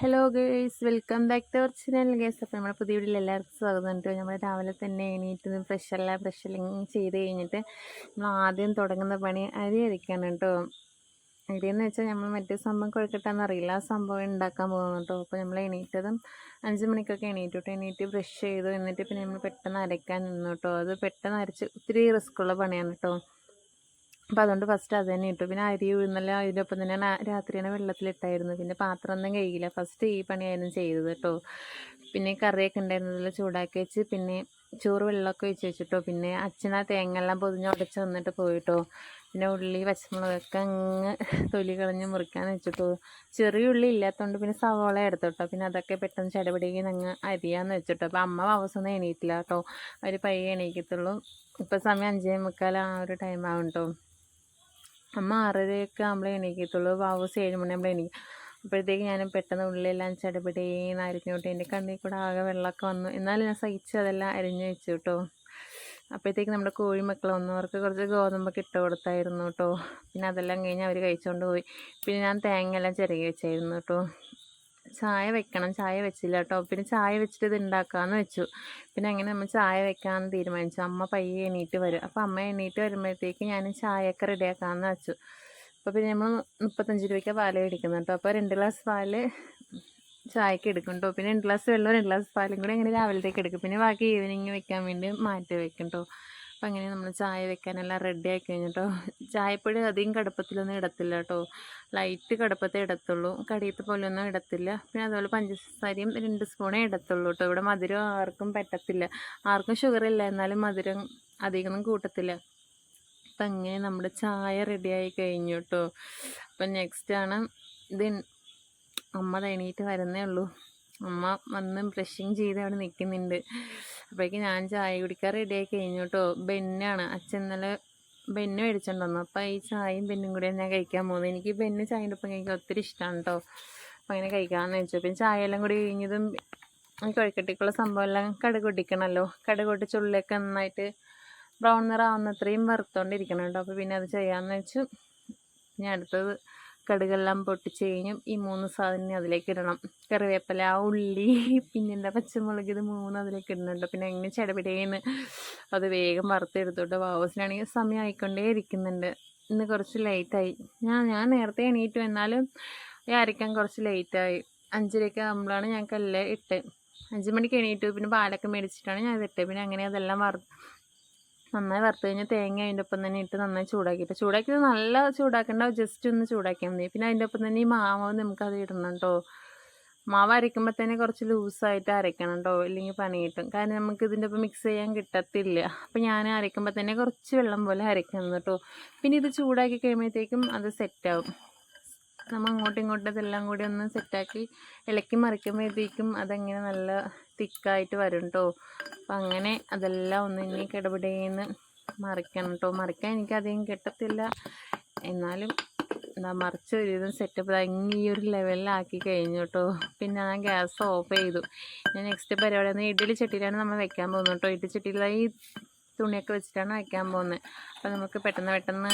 Hello girls welcome back to our channel girls അപ്പോൾ നമ്മുടെ പുതിയ വീട്ടിൽ എല്ലാവർക്കും സ്വാഗതം. കേട്ടോ നമ്മൾ രാവിലെ തന്നെ എണീറ്റ് ഫ്രഷല്ല ഫ്രഷെല്ലാം ചെയ്ത് കഴിഞ്ഞിട്ട് നമ്മൾ ആദ്യം തുടങ്ങുന്ന പണി അരി അരിക്കാണ് കേട്ടോ. അരിയെന്ന് വെച്ചാൽ നമ്മൾ മറ്റേ സംഭവം കുഴക്കട്ടാന്ന് അറിയില്ല. ആ സംഭവം ഉണ്ടാക്കാൻ പോകുന്നു കേട്ടോ. അപ്പോൾ നമ്മൾ എണീറ്റതും അഞ്ച് മണിക്കൊക്കെ എണീറ്റു കേട്ടോ എണീറ്റ് ബ്രഷ് ചെയ്തു. എന്നിട്ട് പിന്നെ നമ്മൾ പെട്ടെന്ന് അരയ്ക്കാൻ നിന്നു കേട്ടോ. അത് പെട്ടെന്ന് അരച്ച് ഒത്തിരി റിസ്ക്കുള്ള പണിയാണ് കേട്ടോ. അപ്പോൾ അതുകൊണ്ട് ഫസ്റ്റ് അത് തന്നെ ഇട്ടു. പിന്നെ അരി ഉഴുന്നെല്ലാം ഒപ്പം തന്നെ രാത്രി തന്നെ വെള്ളത്തിലിട്ടായിരുന്നു. പിന്നെ പാത്രം ഒന്നും കഴിയില്ല ഫസ്റ്റ് ഈ പണിയായിരുന്നു ചെയ്തത് കേട്ടോ പിന്നെ കറിയൊക്കെ ഉണ്ടായിരുന്നതിൽ ചൂടാക്കി വെച്ച് പിന്നെ ചോറ് വെള്ളമൊക്കെ ഒഴിച്ച് വെച്ചിട്ടോ. പിന്നെ അച്ഛനാ തേങ്ങെല്ലാം തേങ്ങ പൊതിഞ്ഞ് ഉടച്ച് വന്നിട്ട് പോയിട്ടോ. പിന്നെ ഉള്ളി പച്ചമുളകൊക്കെ അങ്ങ് തൊലി കളഞ്ഞ് മുറിക്കാൻ വെച്ചിട്ടോ. ചെറിയ ഉള്ളി ഇല്ലാത്തതുകൊണ്ട് പിന്നെ സവോള എടുത്തോട്ടോ. പിന്നെ അതൊക്കെ പെട്ടെന്ന് ചടപടിക്ക് അങ്ങ് അരിയാന്ന് വെച്ചിട്ടോ. അപ്പോൾ അമ്മ വാവസൊന്നും എണീറ്റില്ല കേട്ടോ അവർ പയ്യെ എണീക്കത്തുള്ളൂ. ഇപ്പോൾ സമയം അഞ്ചേ മുക്കാൽ ആ ഒരു ടൈം ആവും കേട്ടോ അമ്മ ആറരയൊക്കെ ആകുമ്പോഴേ എണീക്കത്തുള്ളൂ. വാവൂസ് ഏഴ് മണിയാകുമ്പോഴേ എണീക്കും. അപ്പോഴത്തേക്ക് ഞാൻ പെട്ടെന്ന് ഉള്ളിലെല്ലാം ചടപടേന്ന് അരിഞ്ഞോട്ടെ എന്റെ കണ്ണിൽ കൂടെ ആകെ വെള്ളമൊക്കെ വന്നു. എന്നാലും ഞാൻ സഹിച്ച് അതെല്ലാം അരിഞ്ഞു വെച്ചു കേട്ടോ. അപ്പോഴത്തേക്ക് നമ്മുടെ കോഴി മക്കൾ വന്നു അവർക്ക് കുറച്ച് ഗോതമ്പൊക്കെ ഇട്ട് കൊടുത്തായിരുന്നു കേട്ടോ. പിന്നെ അതെല്ലാം കഴിഞ്ഞ് അവർ കഴിച്ചുകൊണ്ട് പോയി. പിന്നെ ഞാൻ തേങ്ങ എല്ലാം ചിരകി വെച്ചായിരുന്നു കേട്ടോ. ചായ വെക്കണം. ചായ വെച്ചില്ല കേട്ടോ പിന്നെ ചായ വെച്ചിട്ട് ഇത് ഉണ്ടാക്കാമെന്ന് വെച്ചു. പിന്നെ അങ്ങനെ നമ്മൾ ചായ വെക്കാമെന്ന് തീരുമാനിച്ചു. അമ്മ പയ്യെ എണീറ്റ് വരും. അപ്പോൾ അമ്മ എണീറ്റ് വരുമ്പോഴത്തേക്ക് ഞാൻ ചായയൊക്കെ റെഡിയാക്കാമെന്ന് വെച്ചു. അപ്പോൾ പിന്നെ നമ്മൾ മുപ്പത്തഞ്ച് രൂപയ്ക്ക് പാൽ മേടിക്കുന്നു കേട്ടോ അപ്പോൾ രണ്ട് ഗ്ലാസ് പാൽ ചായക്ക് എടുക്കും കേട്ടോ പിന്നെ രണ്ട് ഗ്ലാസ് വെള്ളം രണ്ട് ഗ്ലാസ് പാലും കൂടി അങ്ങനെ രാവിലത്തേക്ക് എടുക്കും. പിന്നെ ബാക്കി ഈവനിങ് വെക്കാൻ വേണ്ടി മാറ്റി വെക്കും കേട്ടോ അപ്പം അങ്ങനെ നമ്മൾ ചായ വെക്കാനെല്ലാം റെഡി ആക്കി കഴിഞ്ഞിട്ടോ. ചായപ്പൊടി അധികം കടുപ്പത്തിലൊന്നും ഇടത്തില്ല കേട്ടോ ലൈറ്റ് കടുപ്പത്തേ ഇടത്തുള്ളൂ. കടിയത്തെ പോലെയൊന്നും ഇടത്തില്ല. പിന്നെ അതുപോലെ പഞ്ചസാരയും രണ്ട് സ്പൂണേ ഇടത്തുള്ളൂ കേട്ടോ ഇവിടെ മധുരം ആർക്കും പറ്റത്തില്ല. ആർക്കും ഷുഗർ ഇല്ല. എന്നാലും മധുരം അധികമൊന്നും കൂട്ടത്തില്ല. അപ്പം അങ്ങനെ നമ്മുടെ ചായ റെഡിയായി കഴിഞ്ഞു കേട്ടോ അപ്പം നെക്സ്റ്റ് ആണ് ഇത് അമ്മ തേണീറ്റ് വരുന്നേ ഉള്ളൂ. അമ്മ വന്ന് ബ്രഷിങ് ചെയ്ത് അവിടെ നിൽക്കുന്നുണ്ട് അപ്പോഴേക്കും ഞാൻ ചായ കുടിക്കാൻ റെഡിയായി കഴിഞ്ഞു കേട്ടോ ബെന്നാണ്. അച്ഛൻ ഇന്നലെ ബെന്ന് മേടിച്ചോണ്ട് വന്നു. അപ്പോൾ ഈ ചായയും ബെന്നും കൂടെ ഞാൻ കഴിക്കാൻ പോകുന്നത് എനിക്ക് ബെന്ന് ചായന്റെ ഒപ്പം കഴിക്കാൻ ഒത്തിരി ഇഷ്ടമാണ് കേട്ടോ അപ്പോൾ അങ്ങനെ കഴിക്കാമെന്ന് വെച്ചു പിന്നെ ചായ എല്ലാം കൂടി കഴിഞ്ഞതും കുഴക്കട്ടിക്കുള്ള സംഭവം എല്ലാം കടുക് പൊട്ടിക്കണമല്ലോ കടുക് പൊട്ടിച്ച് ഉള്ളിലൊക്കെ നന്നായിട്ട് ബ്രൗൺ നിറാവുന്ന അത്രയും വറുത്തോണ്ടിരിക്കണം കേട്ടോ അപ്പോൾ പിന്നെ അത് ചെയ്യാമെന്ന് വെച്ചു. ഞാൻ അടുത്തത് കടുകെല്ലാം പൊട്ടിച്ച് കഴിഞ്ഞും ഈ മൂന്ന് സാധനം അതിലേക്ക് ഇടണം. കറിവേപ്പില ഉള്ളി പിന്നെ എന്താ പച്ചമുളക് ഇത് മൂന്ന് അതിലേക്ക് ഇടുന്നുണ്ട്. പിന്നെ എങ്ങനെ ചടപിടേന്ന് അത് വേഗം വറുത്തെടുത്തോട്ട് വാവസിനാണെങ്കിൽ സമയം ആയിക്കൊണ്ടേ ഇരിക്കുന്നുണ്ട് ഇന്ന് കുറച്ച് ലേറ്റായി ഞാൻ ഞാൻ നേരത്തെ എണീറ്റു. എന്നാലും അരയ്ക്കാൻ കുറച്ച് ലേറ്റായി അഞ്ചരയൊക്കെ ആകുമ്പോഴാണ് ഞങ്ങൾക്കെല്ലാം ഇട്ട്. അഞ്ച് മണിക്ക് എണീറ്റു. പിന്നെ പാലൊക്കെ മേടിച്ചിട്ടാണ് ഞാൻ ഇതിട്ടത് പിന്നെ അങ്ങനെ അതെല്ലാം വറു നന്നായി വറുത്ത് കഴിഞ്ഞ് തേങ്ങ അതിന്റെ ഒപ്പം തന്നെ ഇട്ട് നന്നായി ചൂടാക്കിയിട്ട് ചൂടാക്കിയത് നല്ല ചൂടാക്കേണ്ട ജസ്റ്റ് ഒന്ന് ചൂടാക്കിയാൽ മതി. പിന്നെ അതിന്റെ ഒപ്പം തന്നെ ഈ മാവ് നമുക്കത് ഇടണം കേട്ടോ മാവ് അരയ്ക്കുമ്പോൾ തന്നെ കുറച്ച് ലൂസായിട്ട് അരയ്ക്കണം കേട്ടോ ഇല്ലെങ്കിൽ പണി കിട്ടും. കാരണം നമുക്ക് ഇതിന്റെ ഒപ്പം മിക്സ് ചെയ്യാൻ കിട്ടത്തില്ല. അപ്പോൾ ഞാൻ അരയ്ക്കുമ്പോൾ തന്നെ കുറച്ച് വെള്ളം പോലെ അരയ്ക്കണം കേട്ടോ പിന്നെ ഇത് ചൂടാക്കി കഴിയുമ്പോഴത്തേക്കും അത് സെറ്റാവും നമ്മൾ അങ്ങോട്ടും ഇങ്ങോട്ടും ഇതെല്ലാം കൂടി ഒന്ന് സെറ്റാക്കി ഇളക്കി മറിക്കുമ്പോഴത്തേക്കും അതങ്ങനെ നല്ല തിക്കായിട്ട് വരും കേട്ടോ അപ്പം അങ്ങനെ അതെല്ലാം ഒന്ന് ഇനി കിടപിടേന്ന് മറിക്കണം കേട്ടോ മറിക്കാൻ എനിക്ക് അധികം കിട്ടത്തില്ല. എന്നാലും എന്താ മറിച്ച് ഒരു ഇതും സെറ്റപ്പ് ഈ ഒരു ലെവലിലാക്കി കഴിഞ്ഞു കേട്ടോ പിന്നെ ഞാൻ ഗ്യാസ് ഓഫ് ചെയ്തു. ഞാൻ നെക്സ്റ്റ് പരിപാടി ഒന്ന് ഇഡ്ഡലി ചട്ടിയിലാണ് നമ്മൾ വെക്കാൻ പോകുന്നത് കേട്ടോ ഇഡ്ഡലി ചട്ടിയിലായി തുണിയൊക്കെ വെച്ചിട്ടാണ് വെക്കാൻ പോകുന്നത്. അപ്പോൾ നമുക്ക് പെട്ടെന്ന് പെട്ടെന്ന്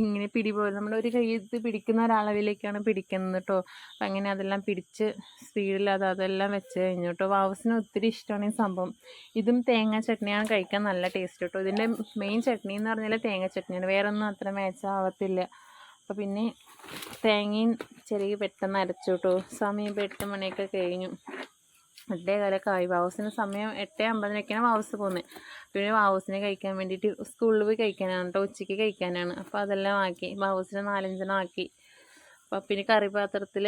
ഇങ്ങനെ പിടി പോലെ നമ്മൾ ഒരു കൈ ഇത് പിടിക്കുന്ന ഒരളവിലേക്കാണ് പിടിക്കുന്നത് കേട്ടോ അപ്പം അങ്ങനെ അതെല്ലാം പിടിച്ച് സ്പീഡിൽ അത് അതെല്ലാം വെച്ച് കഴിഞ്ഞു കേട്ടോ വാവസിന് ഒത്തിരി ഇഷ്ടമാണ് ഈ സംഭവം. ഇതും തേങ്ങ ചട്നിയാണ് കഴിക്കാൻ നല്ല ടേസ്റ്റ് കേട്ടോ ഇതിന്റെ മെയിൻ ചട്നി എന്ന് പറഞ്ഞാൽ തേങ്ങ ചട്നിയാണ്. വേറെ ഒന്നും അത്ര മേച്ചാവത്തില്ല അപ്പോൾ പിന്നെ തേങ്ങയും ചെറിയ പെട്ടെന്ന് അരച്ചു കേട്ടോ സമയം ഇപ്പോൾ എട്ട് മണിയൊക്കെ കഴിഞ്ഞു. എട്ടേ കാലൊക്കെ ആയി വാവൂസിന് സമയം എട്ടേ അമ്പതിനൊക്കെയാണ് വാവൂസ് പോകുന്നത് പിന്നെ വാവൂസിനെ കഴിക്കാൻ വേണ്ടിയിട്ട് സ്കൂളിൽ പോയി കഴിക്കാനാണ് കേട്ടോ ഉച്ചയ്ക്ക് കഴിക്കാനാണ്. അപ്പോൾ അതെല്ലാം ആക്കി. വാവൂസിനെ നാലഞ്ചെണ്ണം ആക്കി. അപ്പോൾ പിന്നെ കറി പാത്രത്തിൽ